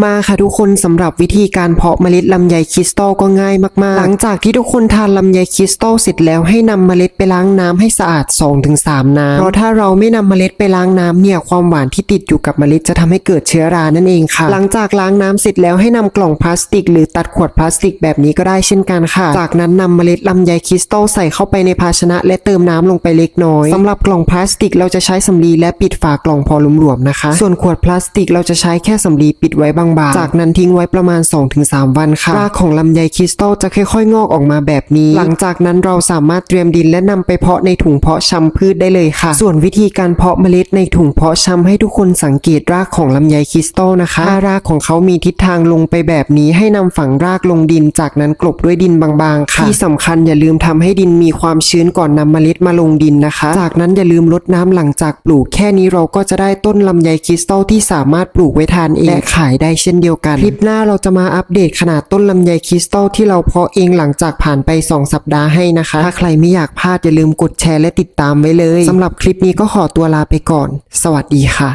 มาค่ะทุกคนสำหรับวิธีการเพาะเมล็ดลำไยคริสตัลก็ง่ายมากๆ หลังจากที่ทุกคนทานลำไยคริสตัลเสร็จแล้วให้นำเมล็ดไปล้างน้ำให้สะอาด 2-3 น้ำ เพราะถ้าเราไม่นำเมล็ดไปล้างน้ำเนี่ยความหวานที่ติดอยู่กับเมล็ดจะทำให้เกิดเชื้อรานั่นเองค่ะ หลังจากล้างน้ำเสร็จแล้วให้นำกล่องพลาสติก หรือตัดขวดพลาสติกแบบนี้ก็ได้เช่นกันค่ะ จากนั้นนำเมล็ดลำไยคริสตัลใส่เข้าไปในภาชนะ และเติมน้ำลงไปเล็กน้อยสำหรับกล่องพลาสติกเราจะใช้สำลีและปิดฝากล่องพอหลวมๆนะคะ ส่วนขวดพลาสติกเราจะใช้แค่สำลีปิดไว้บางๆ จากนั้นทิ้งไว้ประมาณ 2-3 วันค่ะ รากของลำไยคริสตัลจะค่อยๆ งอกออกมาแบบนี้ หลังจากนั้นเราสามารถเตรียมดินและนำไปเพาะในถุงเพาะชำพืชได้เลยค่ะ ส่วนวิธีการเพาะเมล็ดในถุงเพาะชำให้ทุกคนสังเกตรากของลำไยคริสตัลนะคะถ้ารากของเขามีทิศทางลงไปแบบนี้ให้นำฝังรากลงดิน จากนั้นกลบด้วยดินบางๆ ค่ะ ที่สำคัญอย่าลืมทำให้ดินมีความชื้นก่อนนำเมล็ดมาลงดินนะคะ จากนั้นอย่าลืมรดน้ำหลังจากปลูก แค่นี้เราก็จะได้ต้นลำไยคริสตัลที่สามารถปลูกไว้ทานเองและขายได้เช่นเดียวกัน คลิปหน้าเราจะมาอัปเดตขนาดต้นลำไยคริสตัลที่เราเพาะเองหลังจากผ่านไป 2 สัปดาห์ให้นะคะ ถ้าใครไม่อยากพลาดอย่าลืมกดแชร์และติดตามไว้เลยสำหรับคลิปนี้ก็ขอตัวลาไปก่อน สวัสดีค่ะ